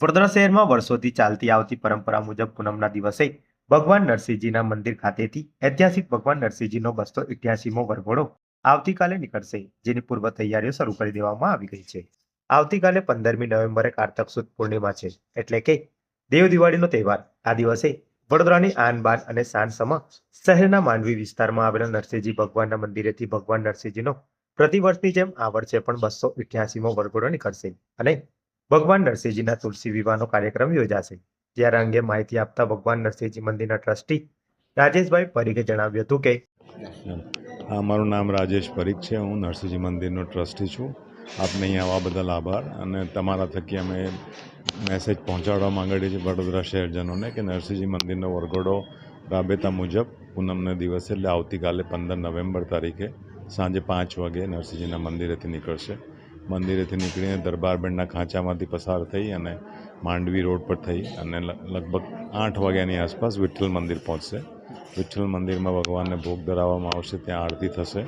વડોદરા શહેરમાં વર્ષોથી ચાલતી આવતી પરંપરા મુજબ પૂનમના દિવસે ભગવાન નરસિંહજીના મંદિર ખાતેથી ઐતિહાસિક ભગવાન નરસિંહજીનો બસો ઇઠ્યાસીમો વરઘોડો આવતીકાલે નીકળશે, જેની પૂર્વ તૈયારીઓ શરૂ કરી દેવામાં આવી ગઈ છે. આવતીકાલે પંદરમી નવેમ્બરે કારતક સુદ પૂર્ણિમા છે, એટલે કે દેવ દિવાળીનો તહેવાર. આ દિવસે વડોદરાની આનબાન અને શાન સમ શહેરના માંડવી વિસ્તારમાં આવેલા નરસિંહજી ભગવાનના મંદિરેથી ભગવાન નરસિંહજીનો પ્રતિવર્ષની જેમ આ વર્ષે પણ બસો ઇઠ્યાસીમો વરઘોડો નીકળશે અને ભગવાન નરસિંહજીના તુલસી વિવાહનો કાર્યક્રમ યોજાશે. જ્યારે અંગે માહિતી આપતા ભગવાન નરસિંહજી મંદિરના ટ્રસ્ટી રાજેશભાઈ પરીખે જણાવ્યું હતું કે હા, મારું નામ રાજેશ પરીખ છે. હું નરસિંહજી મંદિરનો ટ્રસ્ટી છું. આપને અહીં આવવા બદલ આભાર અને તમારા થકી અમે મેસેજ પહોંચાડવા માંગીએ છીએ વડોદરા શહેરજનોને કે નરસિંહજી મંદિરનો વરઘોડો રાબેતા મુજબ પૂનમના દિવસે એટલે આવતીકાલે પંદર નવેમ્બર તારીખે સાંજે પાંચ વાગે નરસિંહજીના મંદિરેથી નીકળશે. મંદિરેથી નીકળીને દરબારબેનના ખાંચામાંથી પસાર થઈ અને માંડવી રોડ પર થઈ અને લગભગ આઠ વાગ્યાની આસપાસ વિઠ્ઠલ મંદિર પહોંચશે. વિઠ્ઠલ મંદિરમાં ભગવાનને ભોગ ધરાવવામાં આવશે, ત્યાં આરતી થશે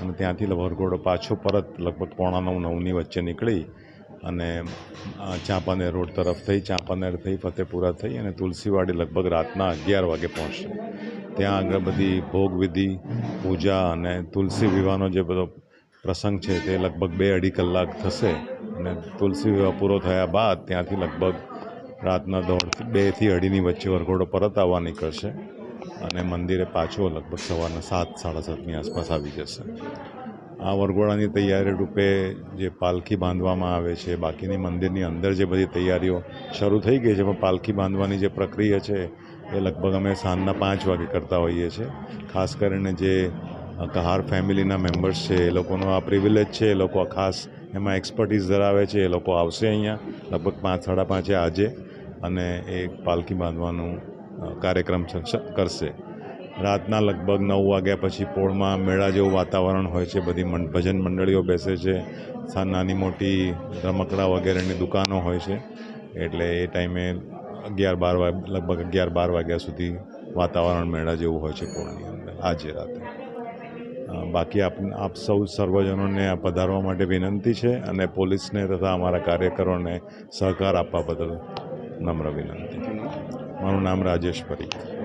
અને ત્યાંથી વરઘોડો પાછો પરત લગભગ પોણા નવ, નવની વચ્ચે નીકળી અને ચાંપાનેર રોડ તરફ થઈ, ચાંપાનેર થઈ, ફતેપુરા થઈ અને તુલસીવાડી લગભગ રાતના અગિયાર વાગે પહોંચશે. ત્યાં આગળ બધી ભોગ વિધિ પૂજા અને તુલસી વિવાહનો જે બધો પ્રસંગ છે તે લગભગ બે અઢી કલાક થશે અને તુલસી વિવાહ પૂરો થયા બાદ ત્યાંથી લગભગ રાતના દોઢથી બેથી અઢીની વચ્ચે વરઘોડો પરત આવવા નીકળશે અને મંદિરે પાછો લગભગ સવારના સાત, સાડા સાતની આસપાસ આવી જશે. આ વરઘોડાની તૈયારી રૂપે જે પાલખી બાંધવામાં આવે છે, બાકીની મંદિરની અંદર જે બધી તૈયારીઓ શરૂ થઈ ગઈ છે, એમાં પાલખી બાંધવાની જે પ્રક્રિયા છે એ લગભગ અમે સાંજના પાંચ વાગે કરતા હોઈએ છીએ. ખાસ કરીને જે કહાર ફેમિલીના મેમ્બર્સ છે, એ લોકોનો આ પ્રિવિલેજ છે, એ લોકો ખાસ એમાં એક્સપર્ટીઝ ધરાવે છે, એ લોકો આવશે અહીંયા લગભગ પાંચ, સાડા પાંચે આજે અને એ પાલખી બાંધવાનું કાર્યક્રમ કરશે. રાતના લગભગ નવ વાગ્યા પછી પોળમાં મેળા જેવું વાતાવરણ હોય છે, બધી ભજન મંડળીઓ બેસે છે નાની મોટી રમકડા વગેરેની દુકાનો હોય છે, એટલે એ ટાઈમે અગિયાર બાર લગભગ અગિયાર બાર વાગ્યા સુધી વાતાવરણ મેળા જેવું હોય છે પોળની અંદર, આજે રાતે. બાકી આપ આપ સૌ સર્વજનોને પધારવા માટે વિનંતી છે અને પોલીસને તથા અમારા કાર્યકરોને સહકાર આપવા બદલ નમ્ર વિનંતી. મારું નામ રાજેશ પરીખ.